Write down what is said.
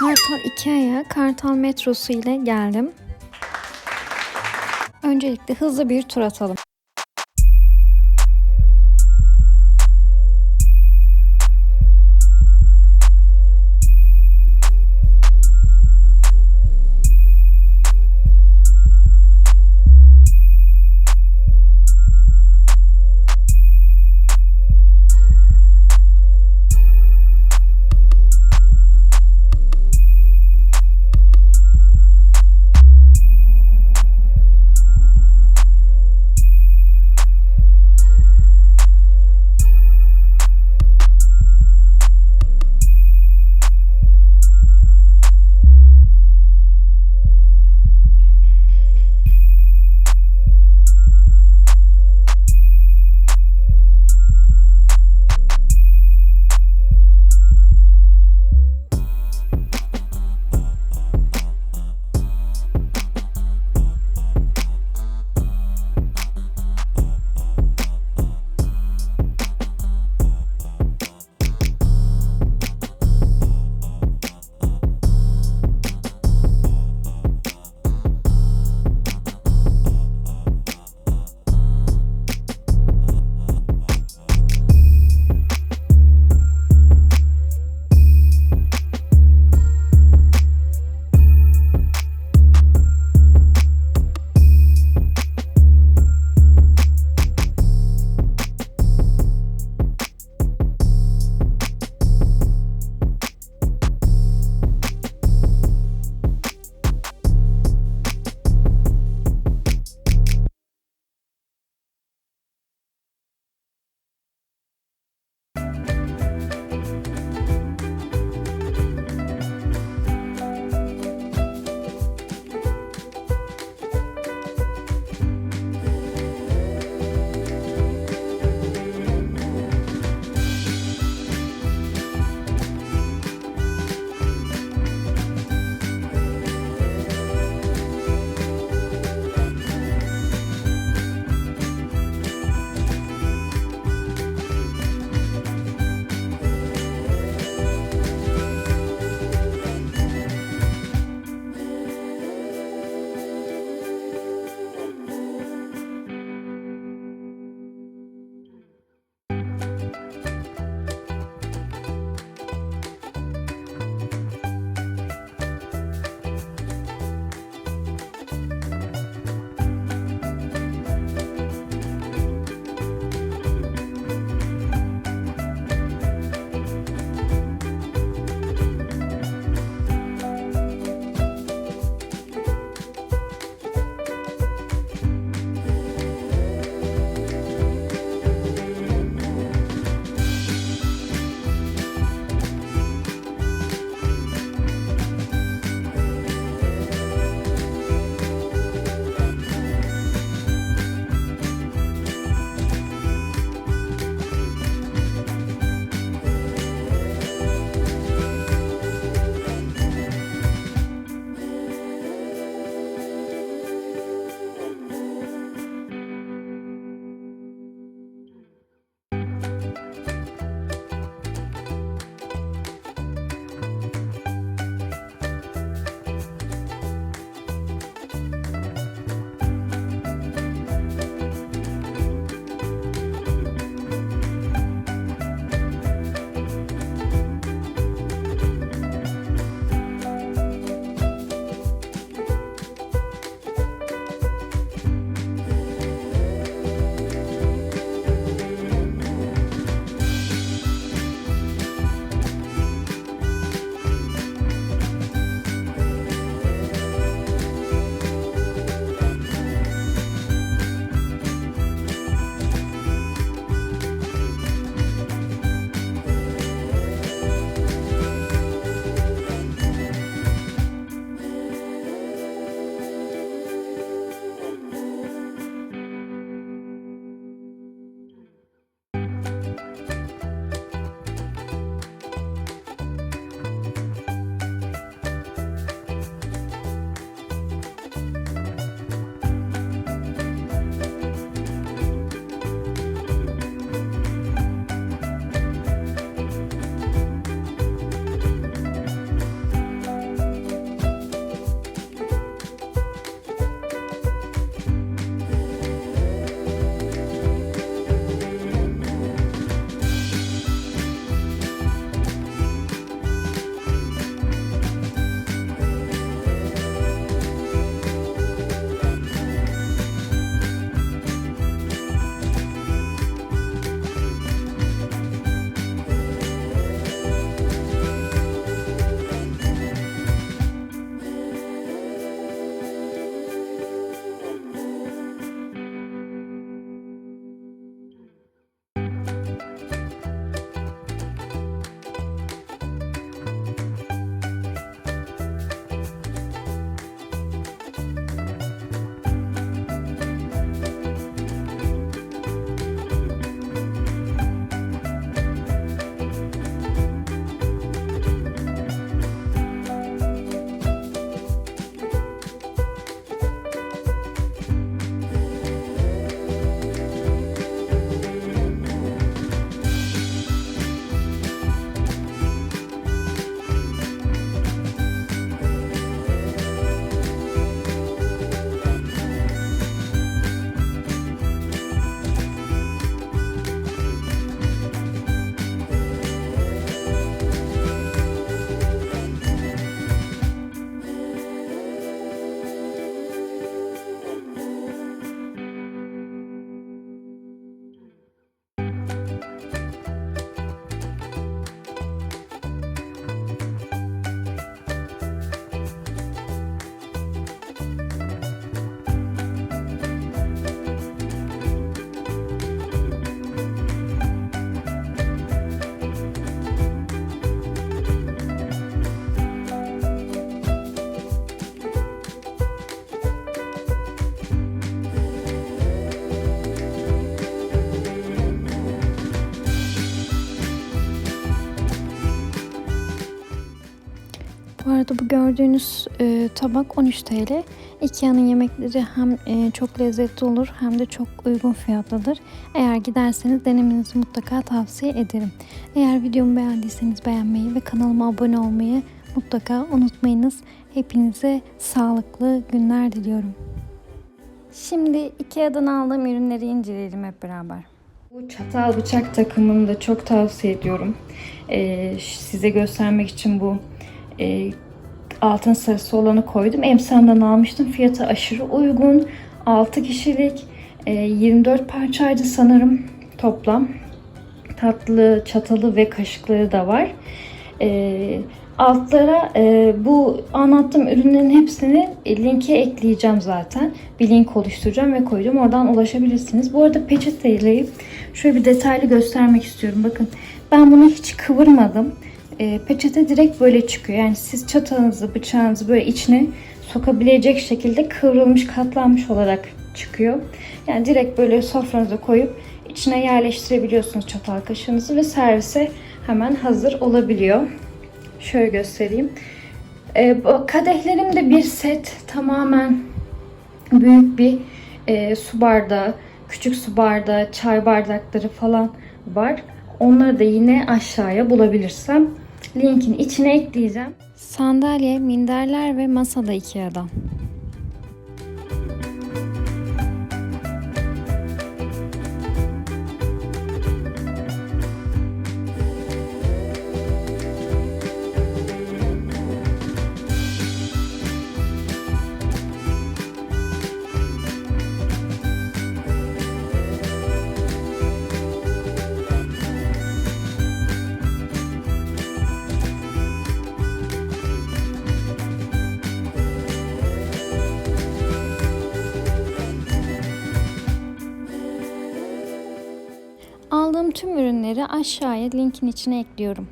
Kartal Ikea'ya Kartal metrosu ile geldim. Öncelikle hızlı bir tur atalım. Arada bu gördüğünüz e, tabak 13 TL. Ikea'nın yemekleri hem e, çok lezzetli olur hem de çok uygun fiyatlıdır. Eğer giderseniz denemenizi mutlaka tavsiye ederim. Eğer videomu beğendiyseniz beğenmeyi ve kanalıma abone olmayı mutlaka unutmayınız. Hepinize sağlıklı günler diliyorum. Şimdi Ikea'dan aldığım ürünleri inceleyelim hep beraber. Bu çatal bıçak takımını da çok tavsiye ediyorum. Ee, size göstermek için bu e, altın sarısı olanı koydum. Emsam'dan almıştım. Fiyatı aşırı uygun. 6 kişilik e, 24 parçaydı sanırım toplam. Tatlı çatalı ve kaşıkları da var. E, altlara e, bu anlattığım ürünlerin hepsini e, linke ekleyeceğim zaten. Bir link oluşturacağım ve koyacağım. Oradan ulaşabilirsiniz. Bu arada peçeteyi şöyle bir detaylı göstermek istiyorum. Bakın ben bunu hiç kıvırmadım. E, peçete direkt böyle çıkıyor. Yani siz çatalınızı, bıçağınızı böyle içine sokabilecek şekilde kıvrılmış, katlanmış olarak çıkıyor. Yani direkt böyle sofranıza koyup içine yerleştirebiliyorsunuz çatal kaşığınızı ve servise hemen hazır olabiliyor. Şöyle göstereyim. E, bu kadehlerim de bir set tamamen büyük bir e, su bardağı, küçük su bardağı, çay bardakları falan var. Onları da yine aşağıya bulabilirsem linkin içine ekleyeceğim. Sandalye, minderler ve masa da Ikea'dan. Ürünleri aşağıya linkin içine ekliyorum.